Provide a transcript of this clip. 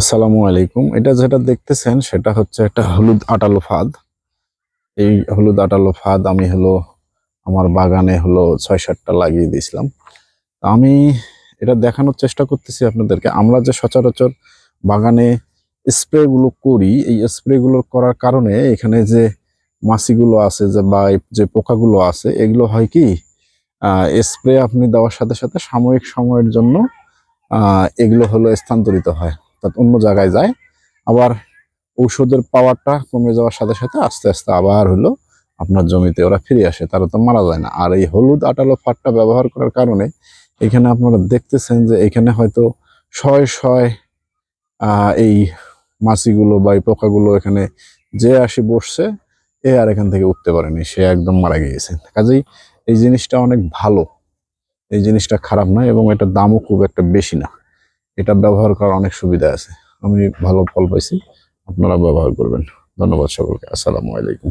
আসসালামু আলাইকুম। এটা যেটা দেখতেছেন, সেটা হচ্ছে একটা হলুদ আটালো ফাঁদ। এই হলুদ আটালো ফাঁদ আমি হলো, আমার বাগানে হলো ছয় সাতটা লাগিয়ে দিয়েছিলাম। আমি এটা দেখানোর চেষ্টা করতেছি আপনাদেরকে। আমরা যে সচরাচর বাগানে স্প্রেগুলো করি, এই স্প্রেগুলো করার কারণে এখানে যে মাছিগুলো আছে, যে বা যে পোকাগুলো আছে, এগুলো হয় কি স্প্রে আপনি দেওয়ার সাথে সাথে সাময়িক সময়ের জন্য এগুলো হলো স্থানান্তরিত হয়। অর্থাৎ অন্য জায়গায় যায়, আবার ঔষধের পাওয়ারটা কমে যাওয়ার সাথে সাথে আস্তে আস্তে আবার হলো আপনার জমিতে ওরা ফিরে আসে, তারা তো মারা যায় না। আর এই হলুদ আটালো ফাটটা ব্যবহার করার কারণে এখানে আপনারা দেখতেছেন যে এখানে হয়তো শয় শয় এই মাছিগুলো বা এই পোকাগুলো এখানে যে আসি বসছে, এ আর এখান থেকে উঠতে পারেনি, সে একদম মারা গিয়েছে। কাজেই এই জিনিসটা অনেক ভালো, এই জিনিসটা খারাপ নয় এবং এটার দামও খুব একটা বেশি না। এটা ব্যবহার করার অনেক সুবিধা আছে। আমি ভালো ফল পাইছি, আপনারা ব্যবহার করবেন। ধন্যবাদ সকলকে। আসসালামু আলাইকুম।